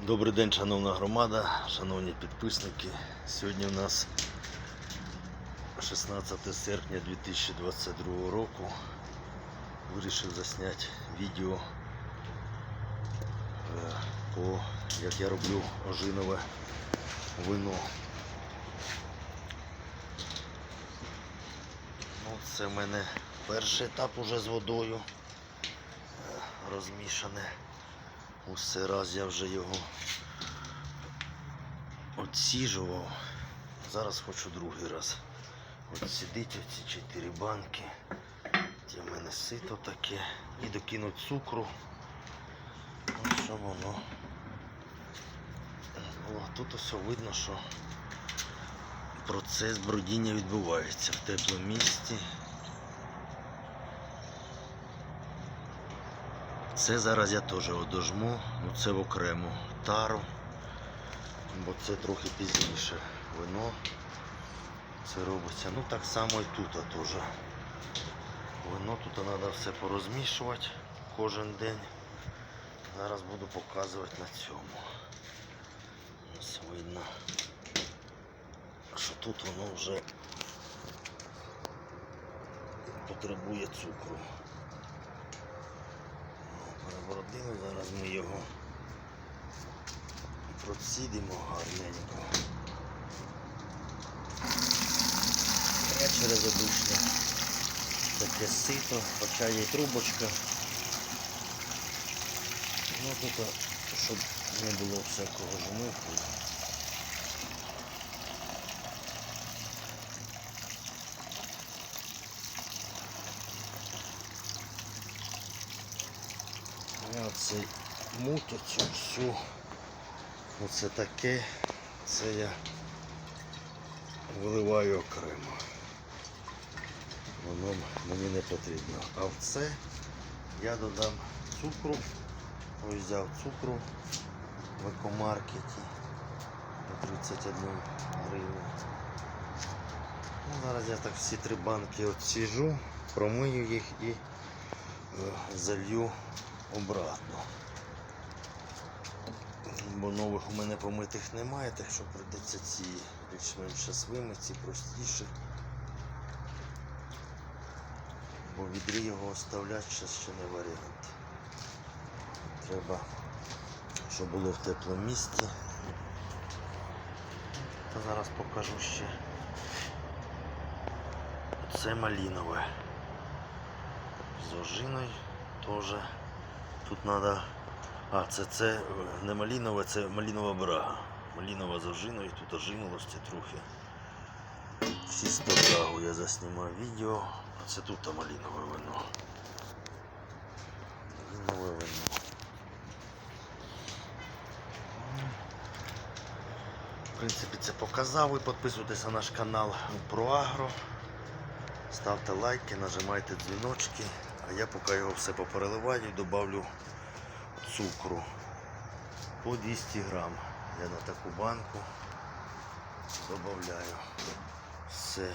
Добрий день, шановна громада, шановні підписники. Сьогодні у нас 16 серпня 2022 року. Вирішив засняти відео е, по як я роблю ожинове вино. Ну, це в мене перший етап уже з водою е, розмішане. Усе раз я вже його отсіжував. Зараз хочу другий раз. От сидить оці чотири банки. Ті в мене сито таке. І докинуть цукру. Ну, що воно. О, тут все видно, що процес бродіння відбувається в теплому місці. Це зараз я теж одожму, ну це в окрему тару, бо це трохи пізніше вино. Це робиться. Ну так само і тут теж. Вино тут треба все порозмішувати кожен день. Зараз буду показувати на цьому. Ось видно, що тут воно вже потребує цукру. Перебородили, зараз ми його процідимо гарненько. Я через обичне таке сито, хоча є трубочка. Ну тут, щоб не було всякого жмуху. Оцей цю всю. Оце таке. Це я виливаю окремо. Воно мені не потрібно. А в це я додам цукру. Ось взяв цукру в екомаркеті по 31 гривню. Ну, зараз я так всі три банки отсіжу, промию їх і е, залью обратно. Бо нових у мене помитих немає, так що прийдеться ці більш-менш вимити, ці простіші. Бо відрі його оставляти ще не варіант. Треба, щоб було в теплому місці. Та зараз покажу ще. Це малінове. З ожиною теж. Тут треба. А, це, це е, не малінове, це малінова брага. Малінова з ожиною, тут ожинулості трохи. Всі 100 брагу я заснімав відео. А це тут малінове вино. Малінове вино. В принципі, це показав. Ви підписуйтесь на наш канал про агро. Ставте лайки, нажимайте дзвіночки, а я поки його все попереливаю і додавлю цукру по 200 грам. Я на таку банку додаю все.